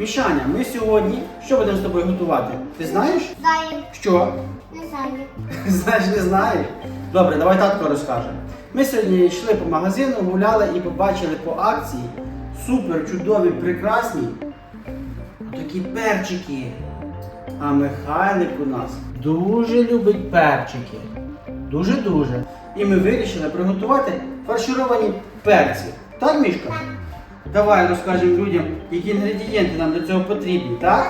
Мішаня, ми сьогодні що будемо з тобою готувати? Ти знаєш? Знаю, Що? не знаю. Знаєш, не знаєш? Добре, давай татко розкаже. Ми сьогодні йшли по магазину, гуляли і побачили по акції супер чудові, прекрасні такі перчики. А Михайлик у нас дуже любить перчики. Дуже-дуже. І ми вирішили приготувати фаршировані перці. Так, Мішка? Давай розкажемо людям, які інгредієнти нам до цього потрібні, так?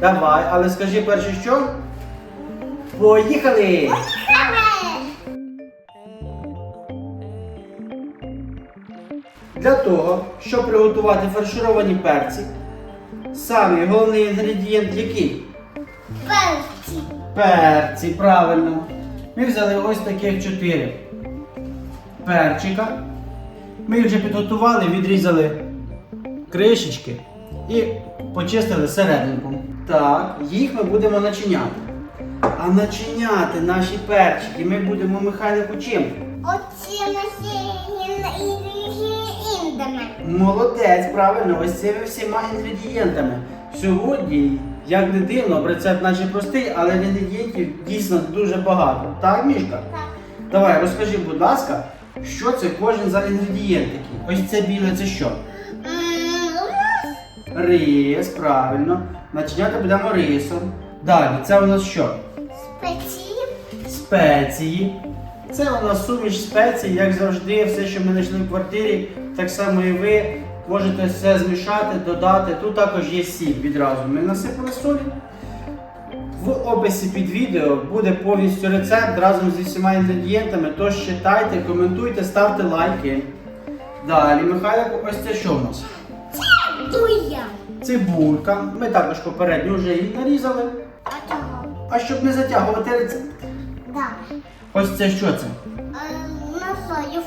Давай. Давай, але скажи перше що? Поїхали! Для того, щоб приготувати фаршировані перці, самий головний інгредієнт який? Перці. Перці, правильно. Ми взяли ось таких чотири перчика. Ми їх вже підготували, відрізали кришечки і почистили серединку. Так, їх ми будемо начиняти. А начиняти наші перчики ми будемо Михайлику чим? Оці наші індами. Молодець, правильно, ось цими всіма інгредієнтами. Сьогодні, як не дивно, рецепт наче простий, але інгредієнтів дійсно дуже багато. Так, Мішка? Так. Давай, розкажи, будь ласка, що це кожен за інгредієнт такий? Ось це біле, це що? Рис, правильно. Начиняти будемо рисом. Далі, це у нас що? спеції. Спеції. Це у нас суміш спецій, як завжди, все, що ми знайшли в квартирі, так само і ви можете все змішати, додати. Тут також є сіль відразу. Ми насипали солі. В описі під відео буде повністю рецепт разом зі всіма інгредієнтами. Тож читайте, коментуйте, ставте лайки. Далі, Михайло, ось це що в нас? Дуя. Цибулька. Ми також попередньо вже її нарізали. А чого? А щоб не затягувати рецепт. Да. Ось це що це? Е, На сою.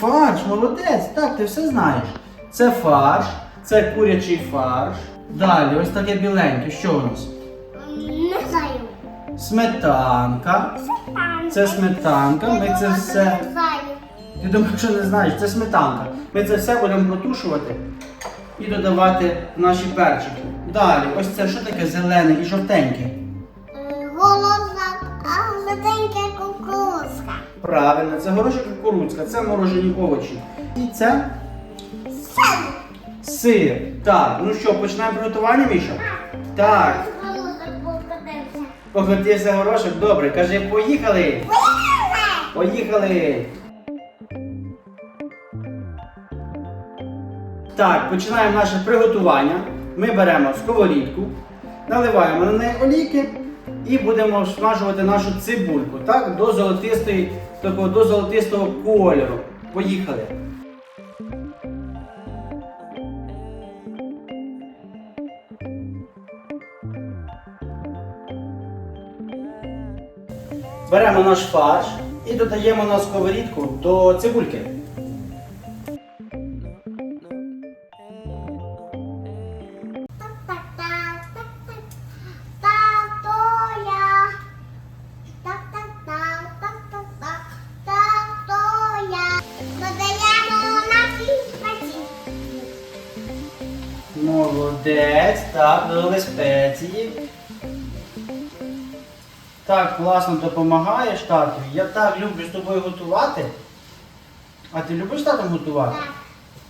Фарш, молодець, так, ти все знаєш. Це фарш, це курячий фарш. Далі, ось таке біленьке. Що у нас? Сметанка. Це сметанка. Ми це все. Ти думаєш, що не знаєш, це сметанка. Ми це все будемо протушувати і додавати в наші перчики. Далі, ось це що таке зелене і жовтеньке? Е, Голоза, а зеленька кукурузка. Правильно, це горошок кукурудзка, це морожені овочі. І це Сен. сир. Так, ну що, починаємо приготування, Міша? Так. Поготівся горошок, добре, каже! Поїхали! Поїхали! Так, починаємо наше приготування. Ми беремо сковорідку, наливаємо на неї олійки і будемо смажувати нашу цибульку, так, до золотистої, такого, до золотистого кольору. Поїхали! Беремо наш фарш і додаємо на сковорідку до цибульки. Молодець, так, додали спеції. Так, класно допомагаєш тату. Я так люблю з тобою готувати. А ти любиш татом готувати? Так.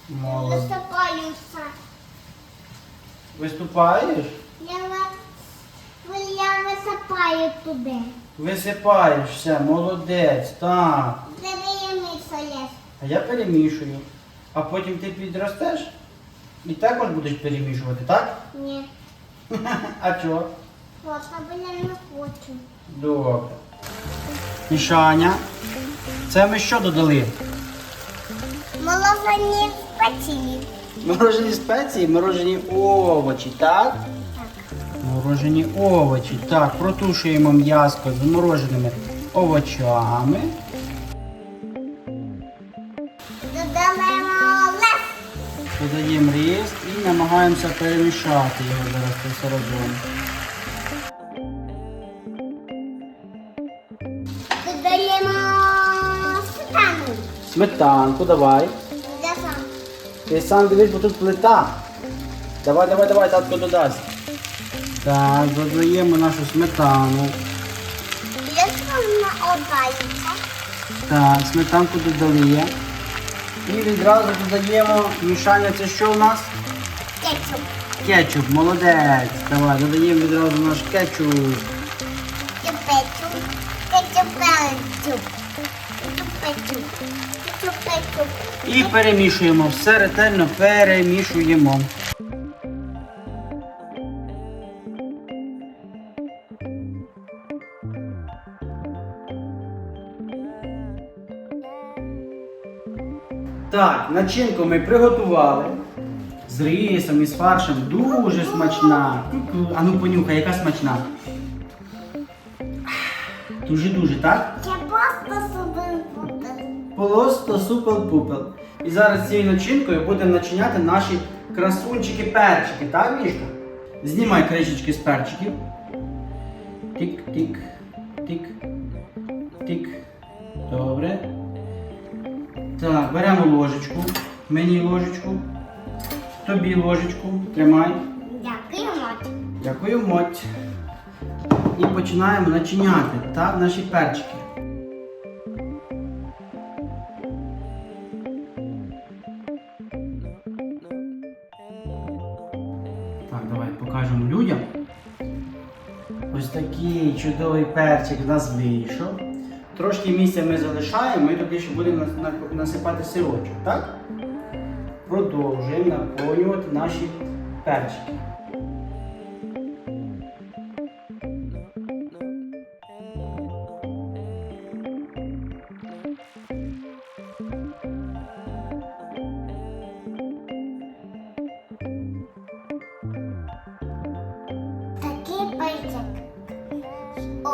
Молодець. Висипаюся. Виступаєш? Я, я висипаю туди. Висипаєшся, молодець, так. А я перемішую. А потім ти підростеш і також будеш перемішувати, так? Ні. А чого? Просто бо я не хочу. Добре. Мішаня. Це ми що додали? Молозані спеції. Морожені спеції, морожені овочі, так? Так. Морожені овочі. Так, протушуємо м'яско з мороженими овочами. Додаємо лес. Додаємо рис і намагаємося перемішати його зараз це все разом. Сметанку давай. Я сам. Ти сам дивись, бо тут плита. Давай, давай, давай, татко додасть. Так, додаємо нашу сметану. Так, сметанку додали. І відразу додаємо мішання. Це що у нас? Кетчуп. Кетчуп, молодець. Давай, додаємо відразу наш кетчуп. Кетчуп. Кетчуп. Кетчуп. Кетчуп. І перемішуємо. Все ретельно перемішуємо. Так, начинку ми приготували. З рисом і з фаршем дуже смачна. А ну понюхай, яка смачна. Дуже-дуже, так? Просто супел-пупел. І зараз цією начинкою будемо начиняти наші красунчики-перчики, так, Мішка? Знімай кришечки з перчиків. Тик-тик, тик, тик. Добре. Так, беремо ложечку. Мені ложечку. Тобі ложечку. Тримай. Дякую, мать. Дякую, моть. І починаємо начиняти так, наші перчики. Чудовий перчик в нас. Трошки місця ми залишаємо, ми туди ще будемо насипати сирочок, так? Продовжуємо наповнювати наші перчики.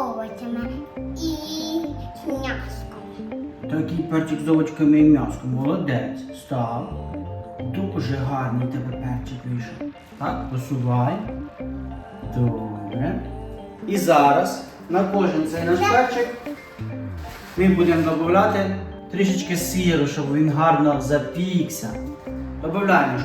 Овочами і м'яском. Такий перчик з овочками і м'яском. Молодець. Став. Дуже гарний тебе перчик вийшов. Так, посувай. Добре. І зараз на кожен цей наш перчик ми будемо додати трішечки сиру, щоб він гарно запікся. Добавляємо.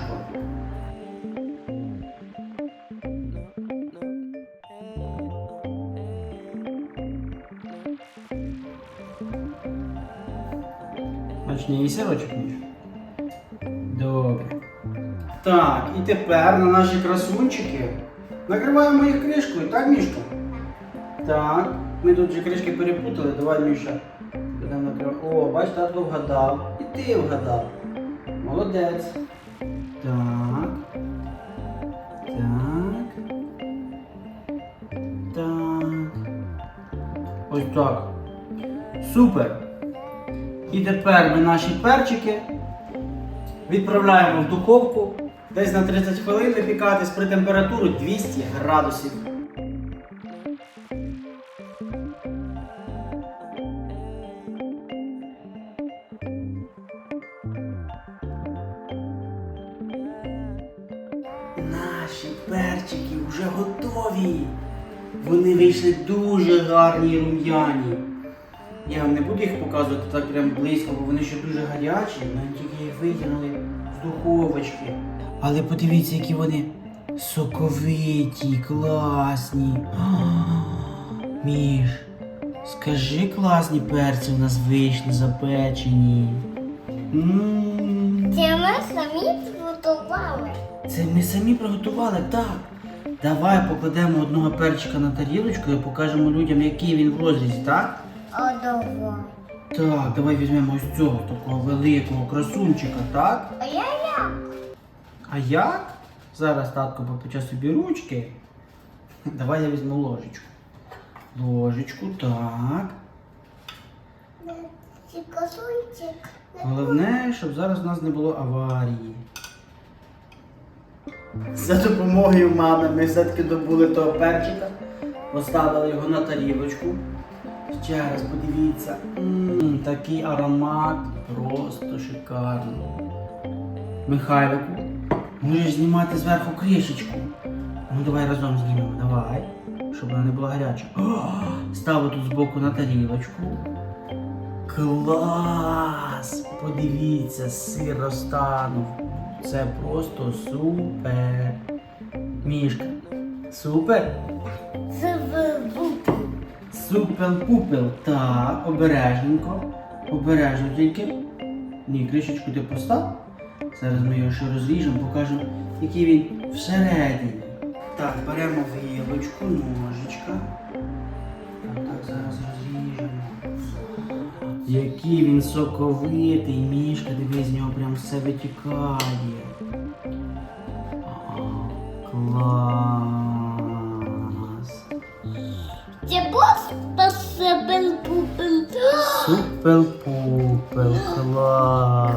Смачний і сирочок ніж. Добре. Так, і тепер на наші красунчики накриваємо їх кришкою, так, Мішка? Так. Ми тут же кришки перепутали, давай, Міша. Будемо накривати. О, бач, татко вгадав. І ти вгадав. Молодець. Так. Так. Так. Ось так. Супер. І тепер ми наші перчики відправляємо в духовку десь на 30 хвилин випікатись при температурі 200 градусів. Наші перчики вже готові. Вони вийшли дуже гарні рум'яні. Я не буду їх показувати так прям близько, бо вони ще дуже гарячі. Ми тільки їх витягнули з духовочки. Але подивіться, які вони соковиті, класні. Міш, скажи класні перці у нас вийшли запечені. Це ми самі зготували. Це ми самі приготували, так. Давай покладемо одного перчика на тарілочку і покажемо людям, який він в розрізі, так? Одово. Так, давай візьмемо ось цього такого великого красунчика, так? А я як? А як? Зараз татко попече собі ручки. Давай я візьму ложечку. Ложечку, так. Це косунчик. Головне, щоб зараз у нас не було аварії. За допомогою мами ми все-таки добули того перчика, поставили його на тарілочку. Ще раз подивіться. М, такий аромат просто шикарно. Михайлику, можеш знімати зверху кришечку. Ну давай разом знімемо, давай. Щоб вона не була гаряча. Ставлю тут збоку на тарілочку. Клас! Подивіться, сир розтанув. Це просто супер. Мішка. Супер. Звуки. Супер-пупер. Так, обережненько. Обережно тільки. Ні, кришечку ти постав. Зараз ми його ще розріжемо, покажемо, який він всередині. Так, беремо вилочку, ножичка. Так, зараз розріжемо. Який він соковитий, мішка, дивись, з нього прям все витікає. Клас. Супер-пупер, клас.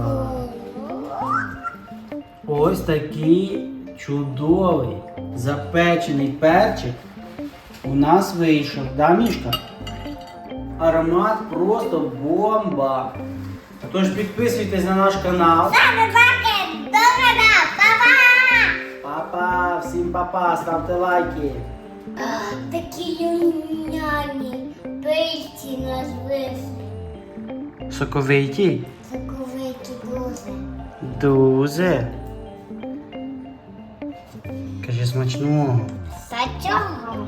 Ось такий чудовий запечений перчик у нас вийшов. Да, Мішка? Аромат просто бомба. Тож підписуйтесь на наш канал. Папа. Папа, всім папа, ставте лайки. Такі люняні. Пильці назвись. Соковиті. Соковиті дуже. Дуже. Кажи смачного. За чого?